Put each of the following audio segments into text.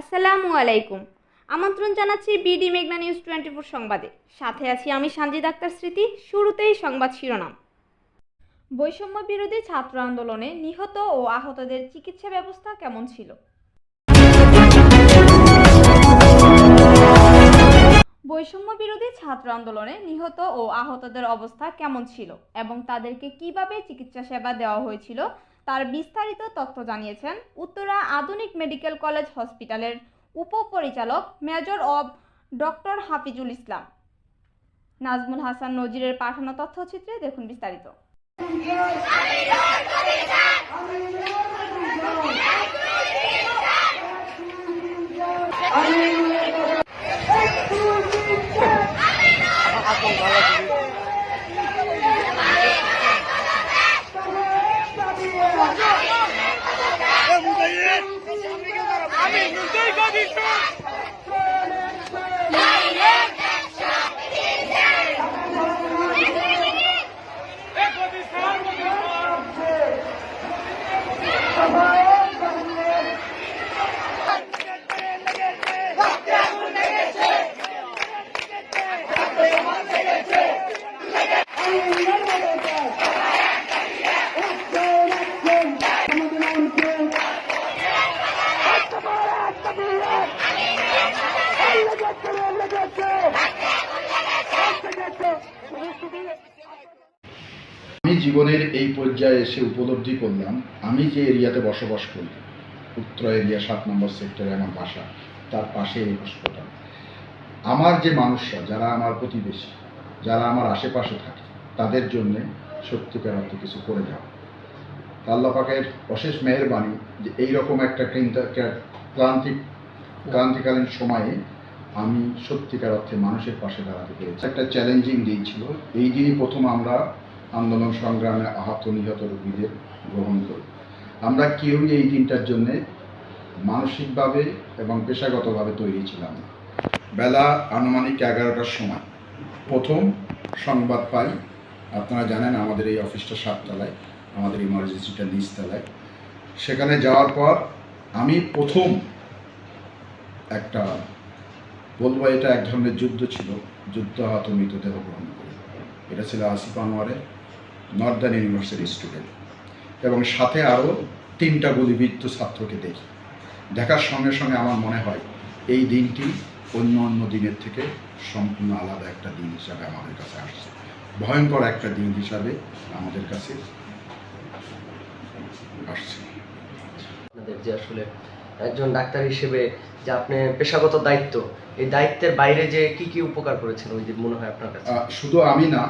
আসসালামু আলাইকুম। আমন্ত্রণ জানাচ্ছি বিডি মেঘনা নিউজ টোয়েন্টি ফোর সংবাদে। সাথে আছি আমি সানজিদ আক্তার স্মৃতি, শুরুতেই সংবাদ শিরোনাম। বৈষম্য বিরোধী ছাত্র আন্দোলনে নিহত ও আহতদের চিকিৎসা ব্যবস্থা কেমন ছিল? বৈষম্য বিরোধী ছাত্র আন্দোলনে নিহত ও আহতদের অবস্থা কেমন ছিল এবং তাদেরকে কীভাবে চিকিৎসা সেবা দেওয়া হয়েছিল তার বিস্তারিত তথ্য জানিয়েছেন উত্তরা আধুনিক মেডিকেল কলেজ হসপিটালের উপপরিচালক মেজর অব ডক্টর হাফিজুল ইসলাম। নাজমুল হাসান নজিরের পাঠানো তথ্যচিত্রে দেখুন বিস্তারিত। আমি আমি জীবনের এই পর্যায়ে এসে উপলব্ধি করলাম, আমি যে এরিয়াতে বসবাস করি, উত্তর এরিয়া সাত নম্বর সেক্টরে আমার বাসা, তার পাশে এই হাসপাতাল। আমার যে মানুষরা, যারা আমার প্রতিবেশী, যারা আমার আশেপাশে থাকে, তাদের জন্য সত্যিকার অর্থে কিছু করে যাওয়া আল্লাহ পাকের অশেষ মেহেরবাণী যে এইরকম একটা ক্লিন্তা- ক্রান্তিকালীন সময়ে আমি সত্যিকার অর্থে মানুষের পাশে দাঁড়াতে পেরেছি। একটা চ্যালেঞ্জিং দিন ছিল। এই দিনই প্রথম আমরা আন্দোলন সংগ্রামে আহত, নিহত রোগীদের গ্রহণ করি। আমরা কেউই এই দিনটার জন্যে মানসিকভাবে এবং পেশাগতভাবে তৈরি ছিলাম না। বেলা আনুমানিক এগারোটার সময় প্রথম সংবাদ পাই। আপনারা জানেন আমাদের এই অফিসটা সাততলায়, আমাদের ইমার্জেন্সিটা নিচতলায়। সেখানে যাওয়ার পর আমি প্রথম একটা বলব, এটা এক ধরনের যুদ্ধ ছিল। যুদ্ধ আহত মৃতদেহ গ্রহণ করে। এটা ছিল আসিফ আনোয়ারের নর্দার্ন ইউনিভার্সিটি স্টুডেন্ট। এবং সাথে আরও তিনটা গুলিবিদ্ধ ছাত্রকে দেখি। দেখার সঙ্গে সঙ্গে আমার মনে হয়, এই দিনটি অন্য অন্য দিনের থেকে সম্পূর্ণ আলাদা একটা দিন হিসাবে আমাদের কাছে আসছে। ভয়ঙ্কর একটা দিন হিসাবে আমাদের কাছে আসছে। আপনাদের যে আসলে একজন ডাক্তার হিসেবে যে আপনি পেশাগত দায়িত্ব, এই দায়িত্বের বাইরে যে কি কি উপকার করেছেন ওই দিন মনে হয় আপনার কাছে? শুধু আমি না,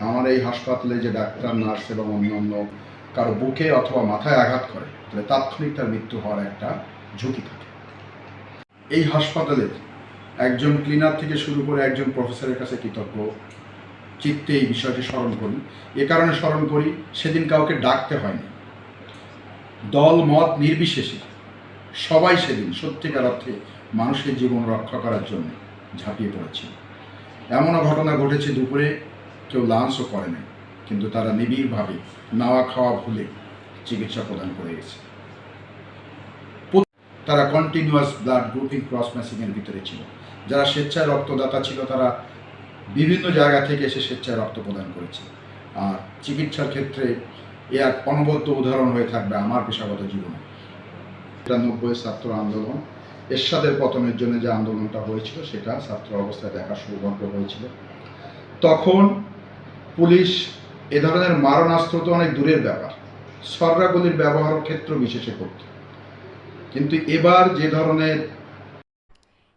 আমার এই হাসপাতালে যে ডাক্তার, নার্স এবং অন্যান্য কারও বুকে অথবা মাথায় আঘাত করে, তাহলে তাৎক্ষণিক তার মৃত্যু হওয়ার একটা ঝুঁকি থাকে। এই হাসপাতালের একজন ক্লিনার থেকে শুরু করে একজন প্রফেসরের কাছে কৃতজ্ঞ। চিত্তে এই বিষয়টি স্মরণ করি। এ কারণে স্মরণ করি, সেদিন কাউকে ডাকতে হয়নি। দল, মত নির্বিশেষে সবাই সেদিন সত্যিকার অর্থে মানুষের জীবন রক্ষা করার জন্য ঝাঁপিয়ে পড়েছিল। এমনও ঘটনা ঘটেছে দুপুরে, কেউ লাঞ্চও করে নাই কিন্তু তারা নিবিড়ভাবে নাওয়া খাওয়া ভুলে চিকিৎসা প্রদান করে গেছে। তারা কন্টিনিউয়াস ব্লাড গ্রুপিং ক্রস ম্যাচিংয়ের ভিতরে ছিল। যারা স্বেচ্ছায় রক্তদাতা ছিল, তারা বিভিন্ন জায়গা থেকে এসে স্বেচ্ছায় রক্ত প্রদান করেছে। আর চিকিৎসার ক্ষেত্রে এ এক অনবদ্য উদাহরণ হয়ে থাকবে আমার পেশাগত জীবনে। এটা নব্বই ছাত্র আন্দোলন। এরশাদের পতনের জন্য যে আন্দোলনটা হয়েছিল, সেটা ছাত্র অবস্থায় দেখার সৌভাগ্য হয়েছিল। তখন পুলিশ এ ধরনের মারণাস্ত্র তো অনেক দূরের ব্যাপার। সররাগুলির ব্যবহার ক্ষেত্র বিশেষে করত। কিন্তু এবার যে ধরনের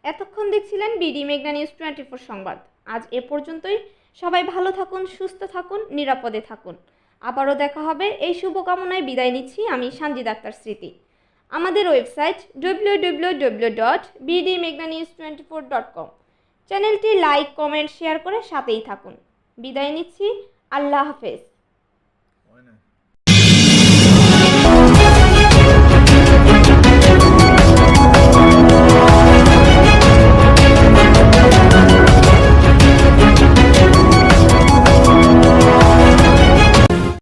এতক্ষণ দেখছিলেন বিডি মেঘনা নিউজ টোয়েন্টি ফোর সংবাদ। আজ এ পর্যন্তই। সবাই ভালো থাকুন, সুস্থ থাকুন, নিরাপদে থাকুন। আবারও দেখা হবে। এই শুভকামনায় বিদায় নিচ্ছি আমি সানজিদ আক্তার স্মৃতি। আমাদের website W W W dot twenty four dot com চ্যানেলটি লাইক, কমেন্ট, শেয়ার করে সাথেই থাকুন। বিদায় নিচ্ছি। আল্লাহ হাফেজ।